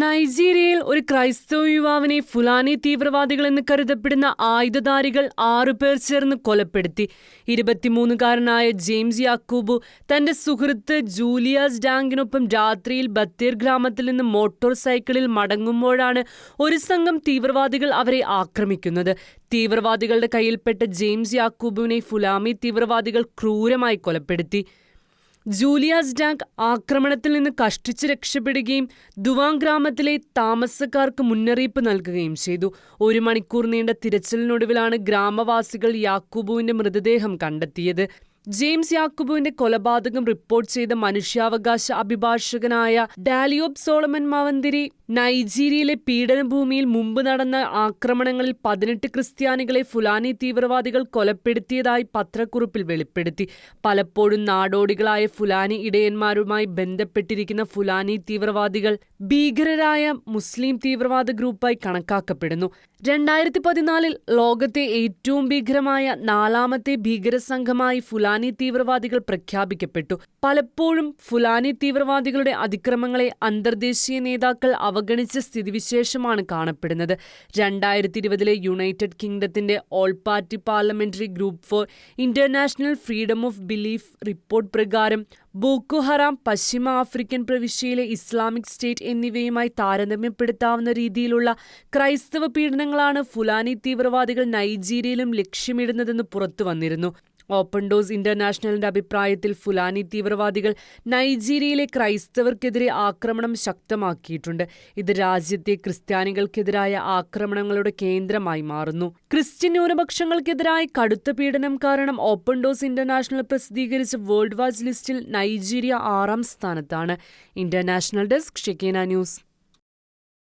നൈജീരിയയിൽ ഒരു ക്രൈസ്തവ യുവാവിനെ ഫുലാനി തീവ്രവാദികൾ എന്ന് കരുതപ്പെടുന്ന ആയുധധാരികൾ ആറുപേർ ചേർന്ന് കൊലപ്പെടുത്തി. ഇരുപത്തിമൂന്നുകാരനായ ജെയിംസ് യാക്കൂബു തന്റെ സുഹൃത്ത് ജൂലിയാസ് ഡാങ്കിനൊപ്പം രാത്രിയിൽ ബത്തേർ ഗ്രാമത്തിൽ നിന്ന് മോട്ടോർ സൈക്കിളിൽ മടങ്ങുമ്പോഴാണ് ഒരു സംഘം തീവ്രവാദികൾ അവരെ ആക്രമിക്കുന്നത്. തീവ്രവാദികളുടെ കയ്യിൽപ്പെട്ട ജെയിംസ് യാക്കൂബുവിനെ ഫുലാമി തീവ്രവാദികൾ ക്രൂരമായി കൊലപ്പെടുത്തി. ജൂലിയാസ് ഡാങ്ക് ആക്രമണത്തിൽ നിന്ന് കഷ്ടിച്ച് രക്ഷപ്പെടുകയും ദുവാങ് ഗ്രാമത്തിലെ താമസക്കാർക്ക് മുന്നറിയിപ്പ് നൽകുകയും ചെയ്തു. ഒരു മണിക്കൂർ നീണ്ട തിരച്ചിലിനൊടുവിലാണ് ഗ്രാമവാസികൾ യാക്കൂബുവിന്റെ മൃതദേഹം കണ്ടെത്തിയത്. ജെയിംസ് യാക്കുബുവിന്റെ കൊലപാതകം റിപ്പോർട്ട് ചെയ്ത മനുഷ്യാവകാശ അഭിഭാഷകനായ ഡാലിയോബ് സോളമൻ മവന്തിരി നൈജീരിയയിലെ പീഡനഭൂമിയിൽ മുമ്പ് നടന്ന ആക്രമണങ്ങളിൽ പതിനെട്ട് ക്രിസ്ത്യാനികളെ ഫുലാനി തീവ്രവാദികൾ കൊലപ്പെടുത്തിയതായി പത്രക്കുറിപ്പിൽ വെളിപ്പെടുത്തി. പലപ്പോഴും നാടോടികളായ ഫുലാനി ഇടയന്മാരുമായി ബന്ധപ്പെട്ടിരിക്കുന്ന ഫുലാനി തീവ്രവാദികൾ ഭീകരരായ മുസ്ലിം തീവ്രവാദ ഗ്രൂപ്പായി കണക്കാക്കപ്പെടുന്നു. രണ്ടായിരത്തി പതിനാലിൽ ലോകത്തെ ഏറ്റവും ഭീകരമായ നാലാമത്തെ ഭീകര സംഘമായി ഫുലാനി തീവ്രവാദികൾ പ്രഖ്യാപിക്കപ്പെട്ടു. പലപ്പോഴും ഫുലാനി തീവ്രവാദികളുടെ അതിക്രമങ്ങളെ അന്തർദേശീയ നേതാക്കൾ അവഗണിച്ച സ്ഥിതിവിശേഷമാണ് കാണപ്പെടുന്നത്. രണ്ടായിരത്തി ഇരുപതിലെ United കിങ്ഡത്തിന്റെ all party parliamentary group for international freedom of belief report പ്രകാരം ബോക്കോ ഹറാം പശ്ചിമ ആഫ്രിക്കൻ പ്രവിശ്യയിലെ ഇസ്ലാമിക് സ്റ്റേറ്റ് എന്നിവയുമായി താരതമ്യപ്പെടുത്താവുന്ന രീതിയിലുള്ള ക്രൈസ്തവ പീഡനങ്ങളാണ് ഫുലാനി തീവ്രവാദികൾ നൈജീരിയയിലും ലക്ഷ്യമിടുന്നതെന്ന് പുറത്തുവന്നിരുന്നു. ഓപ്പൺ ഡോസ് ഇന്റർനാഷണലിന്റെ അഭിപ്രായത്തിൽ ഫുലാനി തീവ്രവാദികൾ നൈജീരിയയിലെ ക്രൈസ്തവർക്കെതിരെ ആക്രമണം ശക്തമാക്കിയിട്ടുണ്ട്. ഇത് രാജ്യത്തെ ക്രിസ്ത്യാനികൾക്കെതിരായ ആക്രമണങ്ങളുടെ കേന്ദ്രമായി മാറുന്നു. ക്രിസ്ത്യൻ ന്യൂനപക്ഷങ്ങൾക്കെതിരായ കടുത്ത പീഡനം കാരണം ഓപ്പൺ ഡോസ് ഇന്റർനാഷണൽ പ്രസിദ്ധീകരിച്ച വേൾഡ് വാച്ച് ലിസ്റ്റിൽ നൈജീരിയ ആറാം സ്ഥാനത്താണ്. International desk Shekinah news.